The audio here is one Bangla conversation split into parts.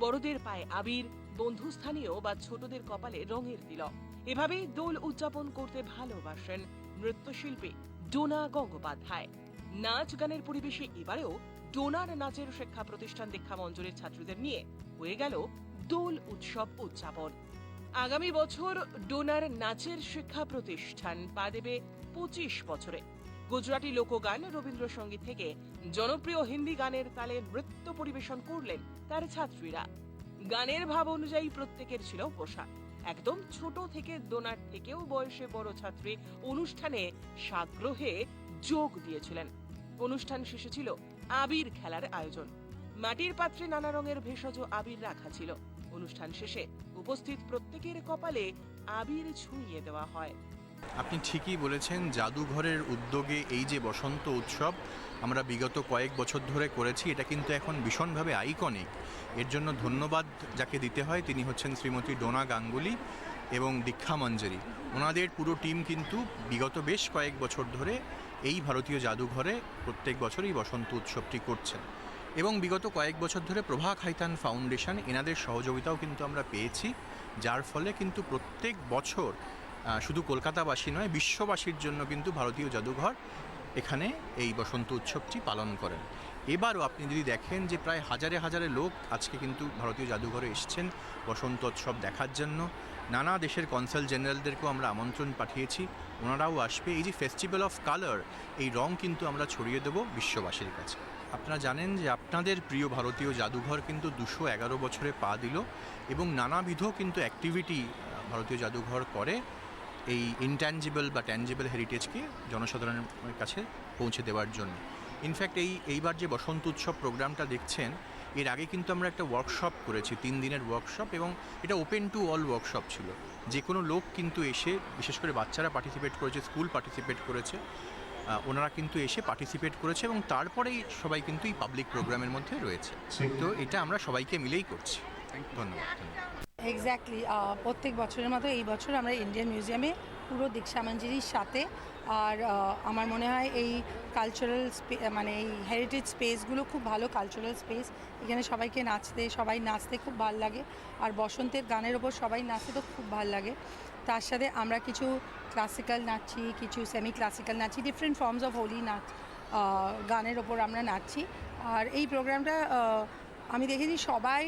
বড়দের পায়ে আবির, বন্ধুস্থানীয় বা ছোটদের কপালে রঙের তিলক। এভাবেই দোল উদযাপন করতে ভালোবাসেন নৃত্যশিল্পী ডোনা গঙ্গোপাধ্যায়। নাচ গানের পরিবেশে এবারেও ডোনার নাচের শিক্ষা প্রতিষ্ঠান দীক্ষা মঞ্জুরের ছাত্রীদের নিয়ে হয়ে গেল দোল উৎসব উদযাপন। আগামী বছর ডোনার নাচের শিক্ষা প্রতিষ্ঠান পা দেবে পঁচিশ বছরে। গুজরাটি লোকগান রবীন্দ্রসঙ্গীত থেকে জনপ্রিয় হিন্দি গানের তালে নৃত্য পরিবেশন করলেন তার ছাত্রীরা। গানের ভাব অনুযায়ী প্রত্যেকের ছিল পোশাক। একদম ছোট থেকে ডোনার থেকেও বয়সে বড় ছাত্রী অনুষ্ঠানে সাগ্রহে যোগ দিয়েছিলেন। অনুষ্ঠান শেষে ছিল আবির খেলার আয়োজন। মাটির পাত্রে নানা রঙের ভেষজ আবির রাখা ছিল। অনুষ্ঠান শেষে উপস্থিত প্রত্যেকের কপালে আবির ছুঁইয়ে দেওয়া হয়। আপনি ঠিকই বলেছেন, জাদুঘরের উদ্যোগে এই যে বসন্ত উৎসব আমরা বিগত কয়েক বছর ধরে করেছি, এটা কিন্তু এখন ভীষণভাবে আইকনিক এর জন্য ধন্যবাদ যাকে দিতে হয়, তিনি হচ্ছেন শ্রীমতী ডোনা গাঙ্গুলি এবং দীক্ষা মঞ্জরি। ওনাদের পুরো টিম কিন্তু বিগত বেশ কয়েক বছর ধরে এই ভারতীয় জাদুঘরে প্রত্যেক বছর এই বসন্ত উৎসবটি করছেন। এবং বিগত কয়েক বছর ধরে প্রভা খাইতান ফাউন্ডেশন এনাদের সহযোগিতাও কিন্তু আমরা পেয়েছি, যার ফলে কিন্তু প্রত্যেক বছর শুধু কলকাতাবাসী নয়, বিশ্ববাসীর জন্য কিন্তু ভারতীয় জাদুঘর এখানে এই বসন্ত উৎসবটি পালন করেন। এবারও আপনি যদি দেখেন যে প্রায় হাজারে হাজারে লোক আজকে কিন্তু ভারতীয় জাদুঘরে এসছেন বসন্ত উৎসব দেখার জন্য। নানা দেশের কনসাল জেনারেলদেরকেও আমরা আমন্ত্রণ পাঠিয়েছি, ওনারাও আসবে। এই যে ফেস্টিভ্যাল অফ কালার, এই রং কিন্তু আমরা ছড়িয়ে দেবো বিশ্ববাসীর কাছে। আপনারা জানেন যে আপনাদের প্রিয় ভারতীয় জাদুঘর কিন্তু দুশো এগারো বছরে পা দিল এবং নানাবিধ কিন্তু অ্যাক্টিভিটি ভারতীয় জাদুঘর করে। এই ইনট্যাঞ্জিবল বা ট্যাঞ্জিবল হেরিটেজকে জনসাধারণের কাছে পৌঁছে দেওয়ার জন্য। ইনফ্যাক্ট এই এইবার যে বসন্ত উৎসব প্রোগ্রামটা দেখছেন এর আগে কিন্তু আমরা একটা ওয়ার্কশপ করেছি তিন দিনের ওয়ার্কশপ এবং এটা ওপেন টু অল ওয়ার্কশপ ছিল। যে কোনো লোক কিন্তু এসে বিশেষ করে বাচ্চারা পার্টিসিপেট করেছে স্কুল পার্টিসিপেট করেছে ওনারা কিন্তু এসে পার্টিসিপেট করেছে এবং তারপরেই সবাই কিন্তু এই পাবলিক প্রোগ্রামের মধ্যে রয়েছে। তো এটা আমরা সবাইকে মিলেই করছি। ধন্যবাদ ধন্যবাদ। এক্স্যাক্টলি প্রত্যেক বছরের মতো এই বছর আমরা ইন্ডিয়ান মিউজিয়ামে পুরো দীক্ষা মঞ্জুরির সাথে আর আমার মনে হয় এই কালচারাল মানে এই হেরিটেজ স্পেসগুলো খুব ভালো কালচারাল স্পেস এখানে সবাইকে নাচতে, সবাই নাচতে খুব ভালো লাগে। আর বসন্তের গানের ওপর সবাই নাচতে তো খুব ভালো লাগে। তার সাথে আমরা কিছু ক্লাসিক্যাল নাচছি, কিছু সেমি ক্লাসিক্যাল নাচছি ডিফারেন্ট ফর্মস অফ হোলি নাচ গানের ওপর আমরা নাচছি। আর এই প্রোগ্রামটা আমি দেখেছি সবাই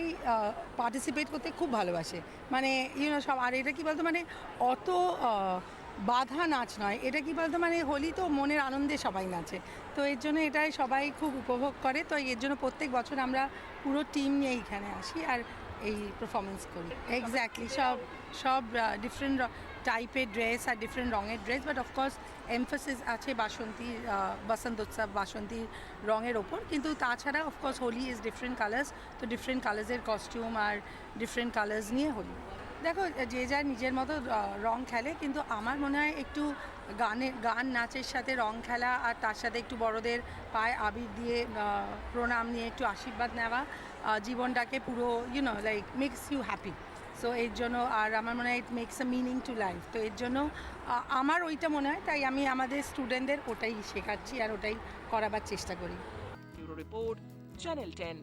পার্টিসিপেট করতে খুব ভালোবাসে। মানে ইউনো সব, আর এটা কি বলতো মানে অত বাধা নাচ নয়। এটা কি বলতো মানে হোলি তো মনের আনন্দে সবাই নাচে। তো এর জন্য এটাই সবাই খুব উপভোগ করে। তো এর জন্য প্রত্যেক বছর আমরা পুরো টিম নিয়ে এইখানে আসি আর এই পারফরমেন্স করি। এক্স্যাক্টলি সব সব ডিফারেন্ট টাইপের ড্রেস আর ডিফারেন্ট রঙের dress but of course emphasis আছে বাসন্তী বসন্ত উৎসব বাসন্তীর রঙের ওপর। কিন্তু তাছাড়া of course Holi is different colours তো ডিফারেন্ট কালার্সের কস্টিউম আর ডিফারেন্ট কালার্স নিয়ে হোলি। দেখো, যে যার নিজের মতো রং খেলে, কিন্তু আমার মনে হয় একটু গানে, গান, নাচের সাথে রং খেলা আর তার সাথে একটু বড়দের পায়ে আবির দিয়ে প্রণাম নিয়ে একটু আশীর্বাদ নেওয়া জীবনটাকে পুরো you know like makes you happy so এর জন্য আর আমার মনে হয় it makes a meaning to life তো এর জন্য আমার ওইটা মনে হয়, তাই আমি আমাদের স্টুডেন্টদের ওটাই শেখাচ্ছি আর ওটাই করাবার চেষ্টা করি। Report channel ten